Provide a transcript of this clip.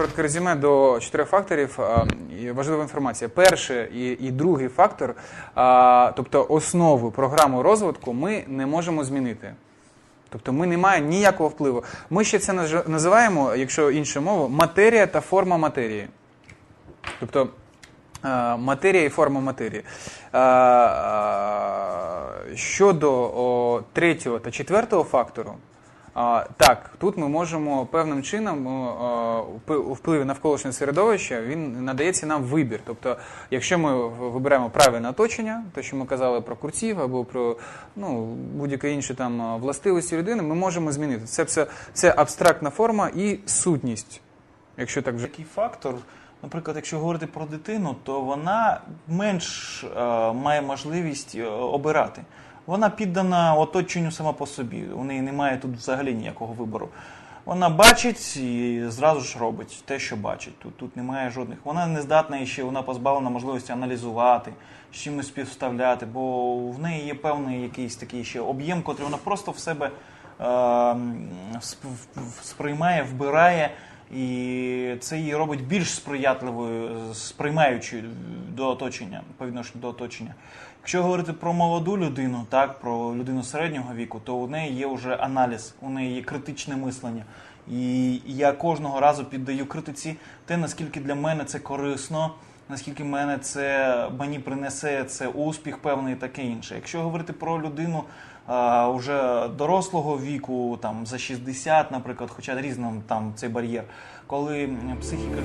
коротке резюме до чотирьох факторів. Важлива інформація. Перший і, другий фактор, тобто основу програму розвитку, ми не можемо змінити. Тобто ми не маємо ніякого впливу. Ми ще це називаємо, якщо інша мова, матерія та форма матерії. Тобто матерія і форма матерії. Щодо третього та четвертого фактору, так, тут ми можемо певним чином о, о, у впливі навколишнього середовища він надається нам вибір. Тобто, якщо ми вибираємо правильне оточення, те, що ми казали про курців або про ну, будь-які інші там властивості людини, ми можемо змінити. Це, це, це абстрактна форма і сутність. Якщо так вже Такий фактор, наприклад, якщо говорити про дитину, то вона менш е, має можливість е, обирати. Вона піддана оточенню сама по собі. У неї немає тут взагалі ніякого вибору. Вона бачить і зразу ж робить те, що бачить. Тут, тут немає жодних. Вона не здатна і ще, вона позбавлена можливості аналізувати, з чимось співставляти, бо в неї є певний якийсь такий ще об'єм, котрий вона просто в себе е, сприймає, вбирає. І це її робить більш сприятливою, сприймаючою до оточення, по відношенню до оточення. Якщо говорити про молоду людину, так, про людину середнього віку, то у неї є вже аналіз, у неї є критичне мислення. І я кожного разу піддаю критиці те, наскільки для мене це корисно, наскільки мене це мені принесе це успіх певний таке інше. Якщо говорити про людину уже дорослого віку, там за 60, наприклад, хоча різним там цей бар'єр, коли психіка